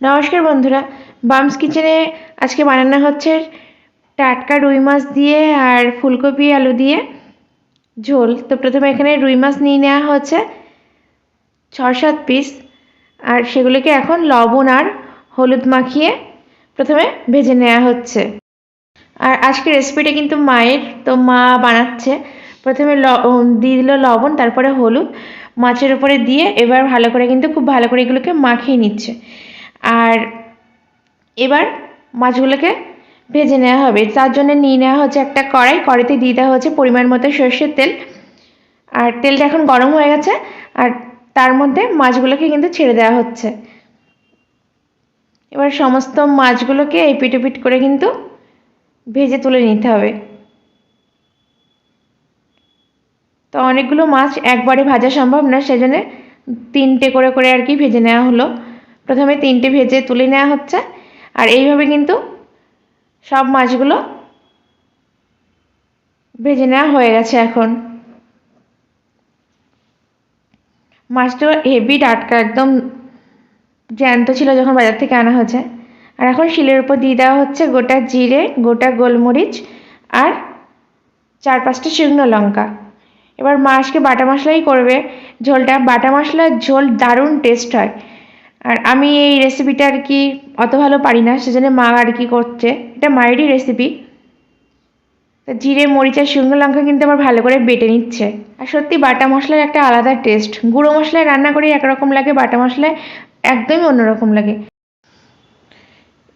নমস্কার বন্ধুরা। বামস কিচেনে আজকে বানানো হচ্ছে টাটকা রুই মাছ দিয়ে আর ফুলকপি, আলু দিয়ে ঝোল। তো প্রথমে এখানে রুই মাছ নিয়ে নেওয়া হচ্ছে ছ সাত পিস আর সেগুলোকে এখন লবণ আর হলুদ মাখিয়ে প্রথমে ভেজে নেওয়া হচ্ছে। আর আজকে রেসিপিটা কিন্তু মায়ের, তো মা বানাচ্ছে। প্রথমে ল দিয়ে দিল লবণ, তারপরে হলুদ। মাছের উপরে দিয়ে এবার ভালো করে কিন্তু খুব ভালো করে এগুলোকে মাখিয়ে নিচ্ছে। আর এবার মাছগুলোকে ভেজে নেওয়া হবে। তার জন্য নিয়ে নেওয়া হচ্ছে একটা কড়াই। কড়াইতে দিয়ে দেওয়া হচ্ছে পরিমাণ মতো সর্ষের তেল। আর তেলটা এখন গরম হয়ে গেছে আর তার মধ্যে মাছগুলোকে কিন্তু ছেড়ে দেওয়া হচ্ছে। এবার সমস্ত মাছগুলোকে এই পিট করে কিন্তু ভেজে তুলে নিতে হবে। তো অনেকগুলো মাছ একবারে ভাজা সম্ভব না, সেজন্য তিনটে করে করে আর কি ভেজে নেওয়া হলো। প্রথমে তিনটে ভেজে তুলে নেওয়া হচ্ছে। আর এইভাবে কিন্তু সব মাছগুলো ভেজে নেওয়া হয়ে গেছে এখন। মাছটা হেভি টাটকা, একদম জ্যান্ত ছিল যখন বাজার থেকে আনা হয়েছে। আর এখন শিলের উপর দিয়ে দেওয়া হচ্ছে গোটা জিরে, গোটা গোলমরিচ আর চার পাঁচটা শুকনো লঙ্কা। এবার মাছকে বাটা মশলাই করবে। ঝোলটা বাটা মশলার ঝোল দারুণ টেস্ট হয়। আর আমি এই রেসিপিটা আর কি অত ভালো পারি না, সেজন্য মা আর কি করছে। এটা মায়েরই রেসিপি তো জিরে, মরিচ আর শুকনো লঙ্কা কিন্তু আমার ভালো করে বেটে নিচ্ছে। আর সত্যি বাটা মশলার একটা আলাদা টেস্ট গুঁড়ো মশলায় রান্না করি একরকম লাগে, বাটা মশলায় একদমই অন্যরকম লাগে।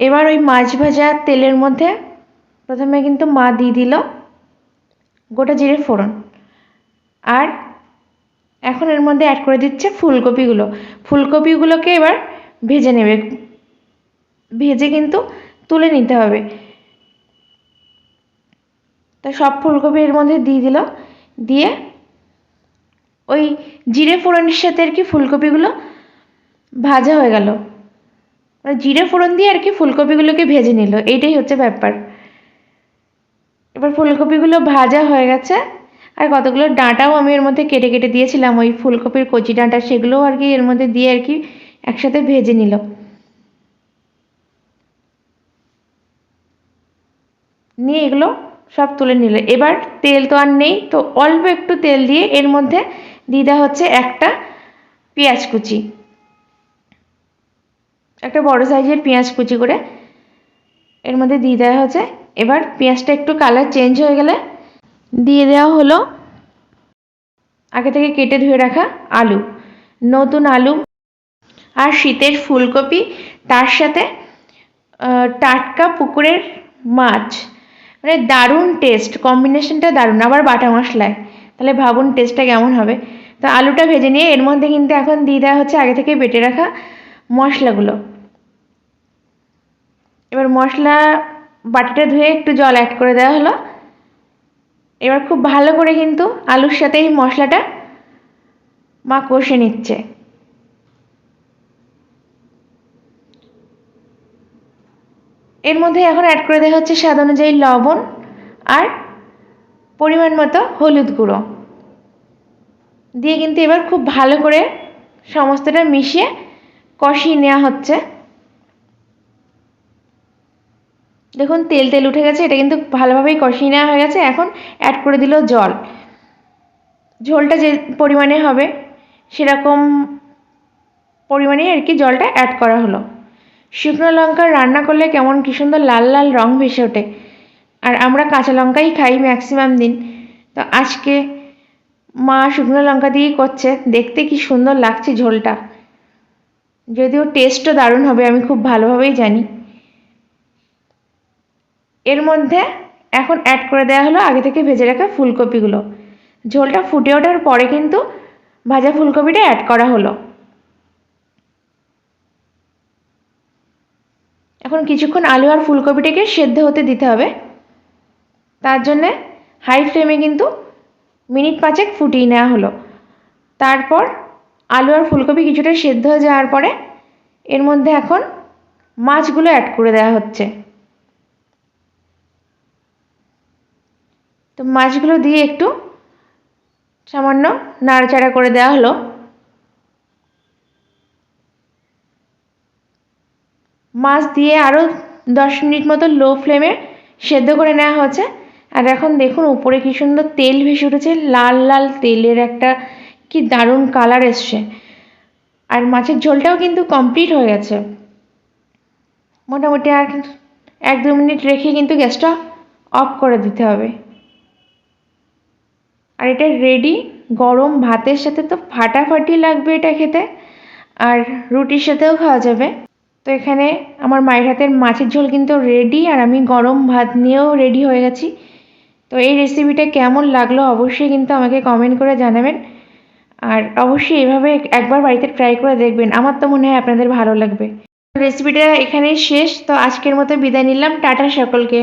এবার ওই মাছ ভাজা তেলের মধ্যে প্রথমে কিন্তু মা দিয়ে দিল গোটা জিরে ফোড়ন। আর এখন এর মধ্যে অ্যাড করে দিচ্ছে ফুলকপিগুলো। ফুলকপিগুলোকে এবার ভেজে নেবে। ভেজে কিন্তু তুলে নিতে হবে। তা সব ফুলকপি এর মধ্যে দিয়ে দিল। দিয়ে ওই জিরে ফোড়নের সাথে আর কি ফুলকপিগুলো ভাজা হয়ে গেল। মানে জিরে ফোড়ন দিয়ে আর কি ফুলকপিগুলোকে ভেজে নিল। এইটাই হচ্ছে ব্যাপার। এবার ফুলকপিগুলো ভাজা হয়ে গেছে। আর কতগুলো ডাঁটাও আমি এর মধ্যে কেটে কেটে দিয়েছিলাম। ওই ফুলকপির কচি ডাঁটা সেগুলোও আর কি এর মধ্যে দিয়ে আর কি একসাথে ভেজে নিল। নিয়ে এগুলো সব তুলে নিল। এবার তেল তো আর নেই, তো অল্প একটু তেল দিয়ে এর মধ্যে দেওয়া হচ্ছে একটা পেঁয়াজ কুচি। একটা বড় সাইজের পেঁয়াজ কুচি করে এর মধ্যে দিয়ে দেওয়া হচ্ছে। এবার পেঁয়াজটা একটু কালার চেঞ্জ হয়ে গেলে দিয়ে দেওয়া হলো আগে থেকে কেটে ধুয়ে রাখা আলু, নতুন আলু আর শীতের ফুলকপি, তার সাথে টাটকা পুকুরের মাছ। মানে দারুণ টেস্ট কম্বিনেশনটা দারুণ, আবার বাটা মশলায়। তাহলে ভাবুন টেস্টটা কেমন হবে। তো আলুটা ভেজে নিয়ে এর মধ্যে কিন্তু এখন দিয়ে দেওয়া হচ্ছে আগে থেকে বেটে রাখা মশলাগুলো। এবার মশলা বাটিটা ধুয়ে একটু জল অ্যাড করে দেওয়া হলো। এবার খুব ভালো করে কিন্তু আলুর সাথে এই মশলাটা মা কষে নিচ্ছে। এর মধ্যে এখন অ্যাড করে দেওয়া হচ্ছে স্বাদ অনুযায়ী লবণ আর পরিমাণ মতো হলুদ গুঁড়ো। দিয়ে কিন্তু এবার খুব ভালো করে সমস্তটা মিশিয়ে কষিয়ে নেওয়া হচ্ছে। দেখুন, তেল তেল উঠে গেছে, এটা কিন্তু ভালোভাবেই কষিয়ে নেওয়া হয়ে গেছে। এখন অ্যাড করে দিল জল। ঝোলটা যে পরিমাণে হবে, সেরকম পরিমাণেই আর কি জলটা অ্যাড করা হলো। শুকনো লঙ্কা রান্না করলে কেমন, কী সুন্দর লাল লাল রং ভেসে ওঠে। আর আমরা কাঁচা লঙ্কাই খাই ম্যাক্সিমাম দিন। তো আজকে মা শুকনো লঙ্কা দিয়েই করছে, দেখতে কি সুন্দর লাগছে ঝোলটা। যদিও টেস্টও দারুণ হবে, আমি খুব ভালোভাবেই জানি। এর মধ্যে এখন অ্যাড করে দেওয়া হলো আগে থেকে ভেজে রাখা ফুলকপিগুলো। ঝোলটা ফুটে ওঠার পরে কিন্তু ভাজা ফুলকপিটা অ্যাড করা হলো। এখন কিছুক্ষণ আলু আর ফুলকপিটাকে সেদ্ধ হতে দিতে হবে। তার জন্যে হাই ফ্লেমে কিন্তু মিনিট পাঁচেক ফুটিয়ে নেওয়া হলো। তারপর আলু আর ফুলকপি কিছুটা সেদ্ধ হয়ে যাওয়ার পরে এর মধ্যে এখন মাছগুলো অ্যাড করে দেওয়া হচ্ছে। তো মাছগুলো দিয়ে একটু সামান্য নাড়াচাড়া করে দেওয়া হলো। মাছ দিয়ে আরও দশ মিনিট মতো লো ফ্লেমে সেদ্ধ করে নেওয়া হচ্ছে আর এখন দেখুন উপরে কি সুন্দর তেল ভেসে উঠেছে, লাল লাল তেলের একটা কি দারুণ কালার এসছে। আর মাছের ঝোলটাও কিন্তু কমপ্লিট হয়ে গেছে। মোটামুটি আর এক দু মিনিট রেখে কিন্তু গ্যাসটা অফ করে দিতে হবে। আর এটা রেডি গরম ভাতের সাথে তো ফাটাফাটি লাগবে এটা খেতে, আর রুটির সাথেও খাওয়া যাবে। তো এখানে আমার মায়ের হাতের মাছের ঝোল কিন্তু রেডি আর আমি গরম ভাত নিয়েও রেডি হয়ে গেছি। তো এই রেসিপিটা কেমন লাগল অবশ্যই কিন্তু আমাকে কমেন্ট করে জানাবেন। আর অবশ্যই এভাবে একবার বাড়িতে ট্রাই করে দেখবেন, আমার তো মনে হয় আপনাদের ভালো লাগবে। রেসিপিটা এখানেই শেষ, তো আজকের মতো বিদায় নিলাম, টাটা সকলকে।